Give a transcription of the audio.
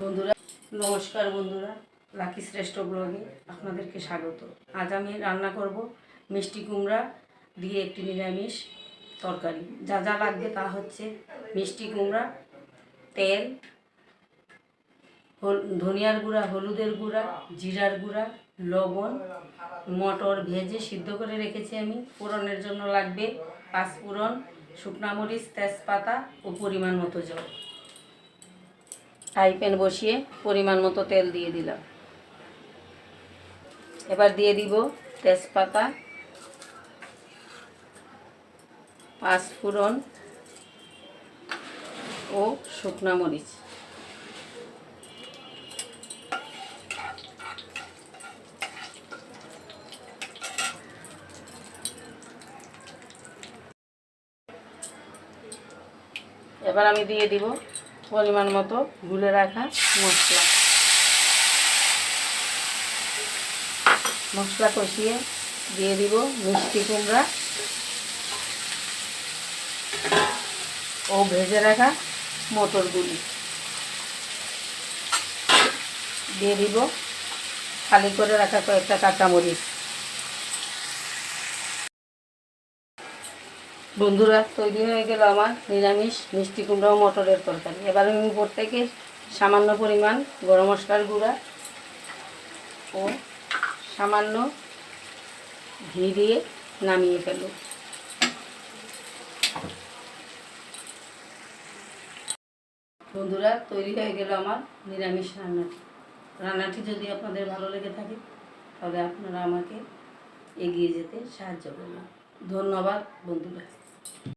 বন্ধুরা, নমস্কার বন্ধুরা লাকি শ্রেষ্ঠ ব্লগে আপনাদেরকে স্বাগত। আজ আমি রান্না করব মিষ্টি কুমড়া দিয়ে একটি নিরামিষ তরকারি। যা যা লাগবে তা হচ্ছে মিষ্টি কুমড়া, তেল ধনিয়ার গুঁড়া, হলুদের গুঁড়া, জিরার গুঁড়া, লবণ, মটর ভেজে সিদ্ধ করে রেখেছি আমি। ফোড়নের জন্য লাগবে পাঁচফোড়ন শুকনা মরিচ, তেজপাতা ও পরিমাণ মতো জল। ফ্রাই প্যান বসিয়ে পরিমাণ মতো তেল দিয়ে দিলাম। এবার দিয়ে দিব তেজপাতা, পাঁচফোড়ন ও শুকনা মরিচ। এবার আমি দিয়ে দিব পরিমাণ মতো গুলে রাখা মশলা। মশলা কষিয়ে দিয়ে দিব মিষ্টি কুমড়া। ও ভেজে রাখা মটরগুলি। দিয়ে দিব খালি করে রাখা কয়েকটা কাঁচামরিচ। বন্ধুরা, তৈরি হয়ে গেল আমার নিরামিষ মিষ্টি কুমড়া ও মটরের তরকারি। এবার আমি থেকে সামান্য পরিমাণ গরম মশলার গুঁড়া ও সামান্য ঘি দিয়ে নামিয়ে ফেলব। বন্ধুরা, তৈরি হয়ে গেল আমার নিরামিষ রান্নাটি। রান্নাটি যদি আপনাদের ভালো লেগে থাকে, তাহলে আপনারা আমাকে এগিয়ে যেতে সাহায্য করবেন। ধন্যবাদ বন্ধুরা।